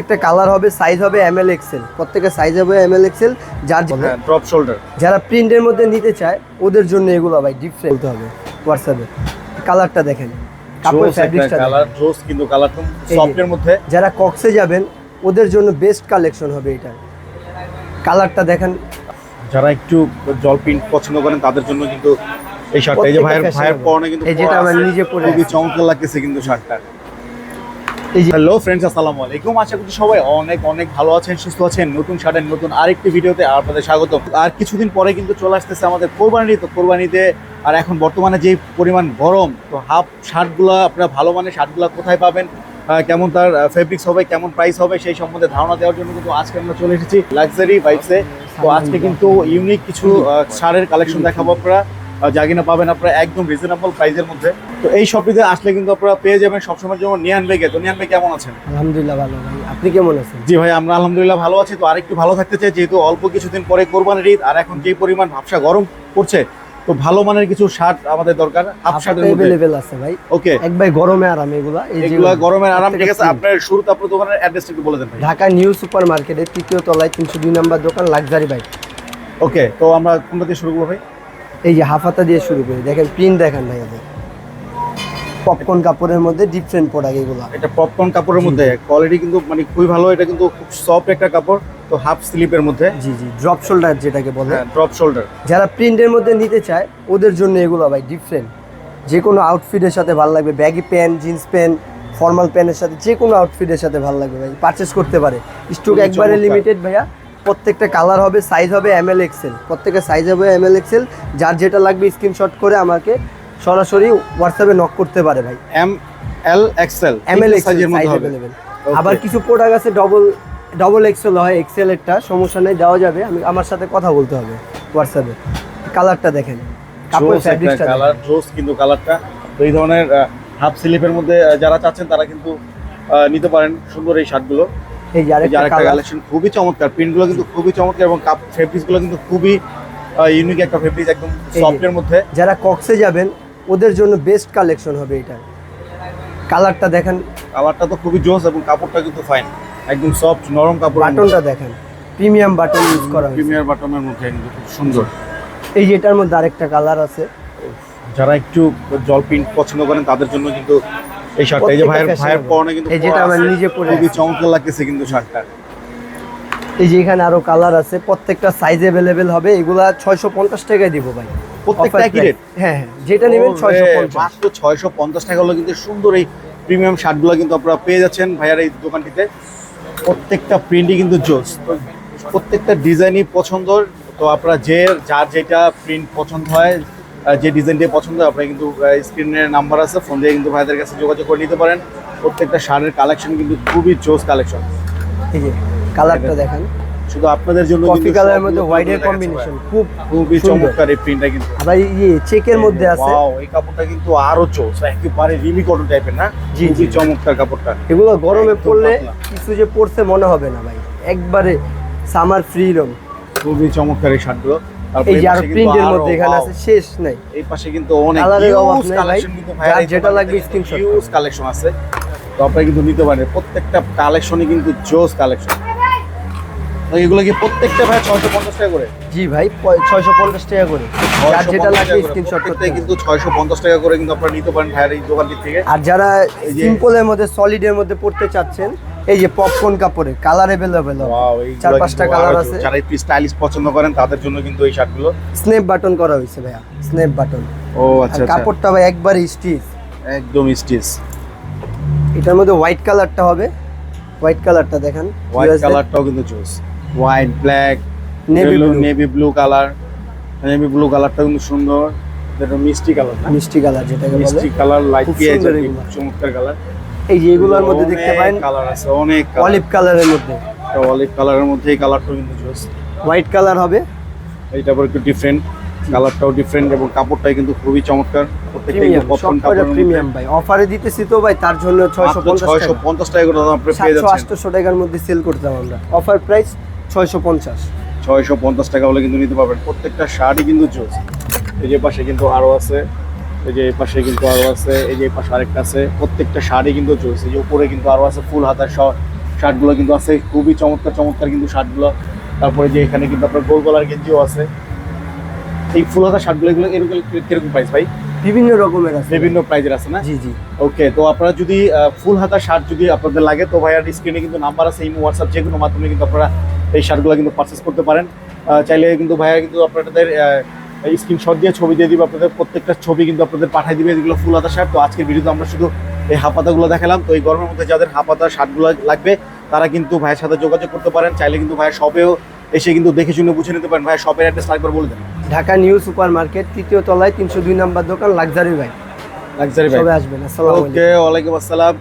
প্রত্যেকটা কালার হবে সাইজ হবে এম এল এক্সেল প্রত্যেকটা সাইজ হবে এম এল এক্সেল যার হ্যাঁ ড্রপ শোল্ডার যারা প্রিন্টের মধ্যে নিতে চায় ওদের জন্য এগুলো ভাই ডিফারেন্ট হবে হোয়াটসঅ্যাপে কালারটা দেখেন। কাপড় ফ্যাব্রিক্সটা কালার জোস কিন্তু কালার যে। সফটের মধ্যে। যারা কক্সে যাবেন ওদের জন্য বেস্ট কালেকশন হবে এটা। কালারটা দেখেন। যারা একটু জল প্রিন্ট পছন্দ করেন তাদের জন্য কিন্তু এই শার্টটা এই যে ভাইয়ের ভাইয়ের পরনে কিন্তু এই যেটা আমরা নিজে পরে খুবই চমৎকার লাগতেছে কিন্তু শার্টটা হ্যালো ফ্রেন্ডস আসসালামু আলাইকুম। আশা করি সবাই অনেক অনেক ভালো আছেন, সুস্থ আছেন। নতুন শার্টের নতুন আরেকটি ভিডিওতে আপনাদের স্বাগত আর কিছুদিন পরে কিন্তু চলে আসতেছে আমাদের কোরবানি তো কোরবানিতে, আর এখন বর্তমানে যে পরিমাণ গরম, তো হাফ শার্টগুলো আপনারা ভালো মানের শার্টগুলো কোথায় পাবেন? কেমন তার ফেব্রিক্স হবে, কেমন প্রাইস হবে, সেই সম্বন্ধে ধারণা দেওয়ার জন্য কিন্তু আজকে আমরা চলে এসেছি লাক্সারি বাইকসে তো আজকে কিন্তু ইউনিক কিছু শার্টের কালেকশন দেখাবো আপনারা। যা কিনা পাবেন আপনারা একদম রিজনেবল প্রাইসের মধ্যে। তো এই শপটিতে আসলে কিন্তু আপনারা পেয়ে যাবেন সবসময়ের যেমন নিয়ান বেগে তো নিয়ান ভাই কেমন আছেন? আলহামদুলিল্লাহ ভালো ভাই। আপনি কেমন আছেন? জি ভাই আমরা আলহামদুলিল্লাহ ভালো আছি। তো আরেকটু ভালো থাকতে চাই যেহেতু অল্প কিছুদিন পরে কোরবানির ঈদ আর এখন যে পরিমাণ ভাবসা গরম পড়ছে তো ভালো মানের কিছু শার্ট আমাদের দরকার। হাফ শার্টের মধ্যে। অ্যাভেলেবেল আছে ভাই। ওকে এক ভাই গরমে আরাম এগুলা। এই এগুলো গরমের আরাম। ঠিক আছে আপনার শুরুতে আপনার দোকানের অ্যাড্রেসটা একটু বলে দেন ভাই। ঢাকা নিউ সুপার মার্কেটের তৃতীয় তলায় তিনশো দুই নম্বর দোকান লাক্সারি বাইক ওকে তো আমরা কোনটা দিয়ে শুরু করব ভাই? এই যে হাফাতা দিয়ে শুরু করি। দেখেন প্রিন্ট দেখেন ভাই এদের পপকর্ন কাপড়ের মধ্যে ডিফারেন্ট প্রোডাক্ট এগুলো। এটা পপকর্ন কাপড়ের মধ্যে কোয়ালিটি কিন্তু মানে খুবই ভালো এটা কিন্তু খুব সফট একটা কাপড় তো হাফ স্লিপের মধ্যে। জি জি ড্রপ শোল্ডার যেটাকে বলে। ড্রপ শোল্ডার যারা প্রিন্টের মধ্যে নিতে চায় ওদের জন্য এগুলো ভাই ডিফারেন্ট যে কোনো আউটফিটের সাথে ভালো লাগবে baggy pant jeans pant formal প্যান্টের সাথে যে কোনো আউটফিটের সাথে ভালো লাগবে ভাই পারচেস করতে পারে। স্টক একবারে লিমিটেড ভাইয়া। প্রত্যেকটা কালার হবে সাইজ হবে এম এল এক্সেল প্রত্যেকটা সাইজ হবে এম এল এক্সেল যার যেটা লাগবে স্ক্রিনশট করে আমাকে সরাসরি হোয়াটসঅ্যাপে নক করতে পারে ভাই। M L XL M L XL. আবার কিছু প্রোডাক্ট আছে ডবল ডবল এক্সেল হয় এক্সেল এরটা সমস্যা নেই দেওয়া যাবে। আমি আমার সাথে কথা বলতে হবে হোয়াটসঅ্যাপে কালারটা দেখেন। কাপড় কালার জোস কিন্তু কালারটা তো এই ধরনের হাফ স্লিপের মধ্যে যারা চাচ্ছেন তারা কিন্তু নিতে পারেন সুন্দর এই শার্টগুলো এই যে আরেকটা কালেকশন খুবই চমৎকার। প্রিন্টগুলো কিন্তু খুবই চমৎকার এবং কাপ ফেব্রিক্সগুলো কিন্তু খুবই ইউনিক একটা ফেব্রিক্স একদম সফটের মধ্যে। যারা কক্সে যাবেন ওদের জন্য বেস্ট কালেকশন হবে এটা। কালারটা দেখেন। কালারটা তো খুবই জোস এবং কাপড়টা কিন্তু ফাইন একদম সফট নরম কাপড় বাটনটা দেখেন। প্রিমিয়াম বাটন ইউজ করা হয়েছে। প্রিমিয়ার বাটনের মধ্যে কিন্তু খুব সুন্দর। এই যে এটার মধ্যে আরেকটা কালার আছে। যারা একটু জল প্রিন্ট পছন্দ করেন তাদের জন্য কিন্তু এই শার্টটা এই যে ভাইয়ের ভাইয়ের পরনে কিন্তু এই যেটা আমরা। নিজে পরে খুবই চমৎকার লাগতেছে কিন্তু শার্টটা। এই যে এখানে আরও কালার আছে প্রত্যেকটা সাইজ অ্যাভেলেবেল হবে এগুলা ছয়শো পঞ্চাশ টাকায় দিব ভাই। প্রত্যেকটা একই রেট হ্যাঁ হ্যাঁ যেটা নেবেন ছয়শো পঞ্চাশ। মাত্র ছয়শো পঞ্চাশ টাকা হলো কিন্তু সুন্দর এই প্রিমিয়াম শার্টগুলো কিন্তু আপনারা পেয়ে যাচ্ছেন ভাইয়ার এই দোকানটিতে। প্রত্যেকটা প্রিন্টই কিন্তু জোস। প্রত্যেকটা ডিজাইনই পছন্দ তো আপনারা যে যার যেটা প্রিন্ট পছন্দ হয় যে ডিজাইনটি পছন্দ আপনারা কিন্তু স্ক্রিনের নাম্বার আছে ফোন দিয়ে কিন্তু ভাইদের কাছে যোগাযোগ করে নিতে পারেন। প্রত্যেকটা শার্টের কালেকশন কিন্তু খুবই জোস কালেকশন এই যে কালারটা দেখেন। শুধু আপনাদের জন্য কফি কালারের মধ্যে হোয়াইটের দেখাচ্ছে কম্বিনেশন খুব খুবই। চমৎকার এই প্রিন্টটা কিন্তু। আবার ইয়ে চেকের মধ্যে আছে। Wow, এই কাপড়টা কিন্তু আরও চোস একেবারে রিমি কটন টাইপের না? জি, জি। চমৎকার কাপড়টা। এগুলো গরমে পড়লে কিছু যে পড়ছে মনে হবে না ভাই। একবারে সামার ফ্রিডম খুবই চমৎকার এই শার্টগুলো। তারপরে এই যে আর পাশে কিন্তু প্রিন্টের মধ্যে এখানে wow, আছে শেষ নাই। এই পাশে কিন্তু অনেক কালারের অভাব হিউজ নেই ভাই। কালেকশন কিন্তু যার যেটা লাগবে screenshot হিউজ কালেকশন আছে। তো আপনারা কিন্তু নিতে পারেন। প্রত্যেকটা কালেকশনই কিন্তু জোস কালেকশন এগুলো কি প্রত্যেকটা ভাই ছয়শো পঞ্চাশ টাকা করে? জি ভাই ছয়শো পঞ্চাশ টাকা করে। 650 যেটা টাকা লাগবে করে। স্ক্রিনশট করতে কিন্তু ছয়শো পঞ্চাশ টাকা করে কিন্তু আপনারা নিতে পারেন ভাইয়ের এই দোকানটির থেকে। আর যারা সিম্পলের মধ্যে সলিডের মধ্যে পড়তে চাচ্ছেন এই যে পপকর্ন কাপড়ে কালার এইগুলো চার পাঁচটা কালার আছে। যারা একটু স্টাইলিশ পছন্দ করেন তাদের জন্য কিন্তু এই শার্টগুলো স্নেপ বাটন করা হয়েছে ভাইয়া স্নেপ বাটন ও আচ্ছা আচ্ছা। কাপড়টা ভাই একবারে স্টিচ একদম স্টিচ এটার মধ্যে হোয়াইট কালারটা হবে। হোয়াইট কালারটা দেখেন। হোয়াইট কালারটাও কিন্তু choose white black navy blue navy blue colour navy blue কালারটা কিন্তু সুন্দর। এটা মিষ্টি কালার মিষ্টি কালার যেটাকে বলে। মিষ্টি কালার লাইট চমৎকার কালার এই যে এগুলোর মধ্যে দেখতে পারেন কালার আছে অনেক অলিভ কালারের মধ্যে। অলিভ কালারের মধ্যে এই কালারটাও কিন্তু জোস। হোয়াইট কালার হবে। এইটা আবার একটু ডিফারেন্ট কালারটাও ডিফারেন্ট এবং কাপড়টাই কিন্তু খুবই চমৎকার। প্রত্যেকটা প্রিমিয়াম ভাই। অফারে দিতেছি তো ভাই তার জন্য ছয়শো পঞ্চাশ ছয়শো টাকা পঞ্চাশ টাকা করে আপনি পেয়ে যাচ্ছেন। আটশো টাকার মধ্যে সেল করতাম আমরা। অফার প্রাইস ছয়শো পঞ্চাশ। ছয়শো পঞ্চাশ টাকা হলে কিন্তু নিতে পারবেন। প্রত্যেকটা শার্টই কিন্তু জোস। এই যে পাশে কিন্তু আরও আছে। এই যে পাশে কিন্তু আরও আছে এই যে পাশে আরেকটা আছে। প্রত্যেকটা শাড়ি কিন্তু এই যে উপরে কিন্তু আরও আছে ফুল হাতার শার্টগুলো কিন্তু আছে। খুবই চমৎকার চমৎকার কিন্তু শার্টগুলো। তারপরে যে এখানে কিন্তু আপনার গোল গলার গেঞ্জিও আছে। এই ফুল হাতা শার্টগুলো এগুলো এরকম কীরকম প্রাইস ভাই? বিভিন্ন রকমের আছে। বিভিন্ন প্রাইজের আছে না? জি জি। ওকে তো আপনারা যদি ফুল হাতা শার্ট যদি আপনাদের লাগে তো ভাইয়ার স্ক্রিনে কিন্তু নাম্বার আছে এই হোয়াটসঅ্যাপ যে কোনো মাধ্যমে কিন্তু আপনারা এই শার্টগুলো কিন্তু পারচেস করতে পারেন। চাইলে কিন্তু ভাইয়া কিন্তু আপনাদের স্ক্রিনশট দিয়ে ছবি দিয়ে দিবে আপনাদের। প্রত্যেকটা ছবি কিন্তু আপনাদের পাঠিয়ে দিবে এগুলো ফুল হাতা শার্ট তো আজকের ভিডিওতে আমরা শুধু এই হাপাতাগুলো দেখালাম। তো এই গরমের মধ্যে যাদের হাপাতা শার্টগুলো লাগবে তারা কিন্তু ভাইয়ের সাথে যোগাযোগ করতে পারেন। চাইলে কিন্তু ভাইয়ের শপেও এসে কিন্তু দেখে শুনে বুঝে নিতে পারেন। ভাইয়ের শপের অ্যাড্রেস একবার বলে দেন। ঢাকা নিউ সুপার মার্কেট তৃতীয় তলায় তিনশো দুই নাম্বার দোকান লাক্সারি ভাই। লাক্সারি ভাই। আসবেন। আসসালামু ওকে ওয়ালাইকুম আসসালাম।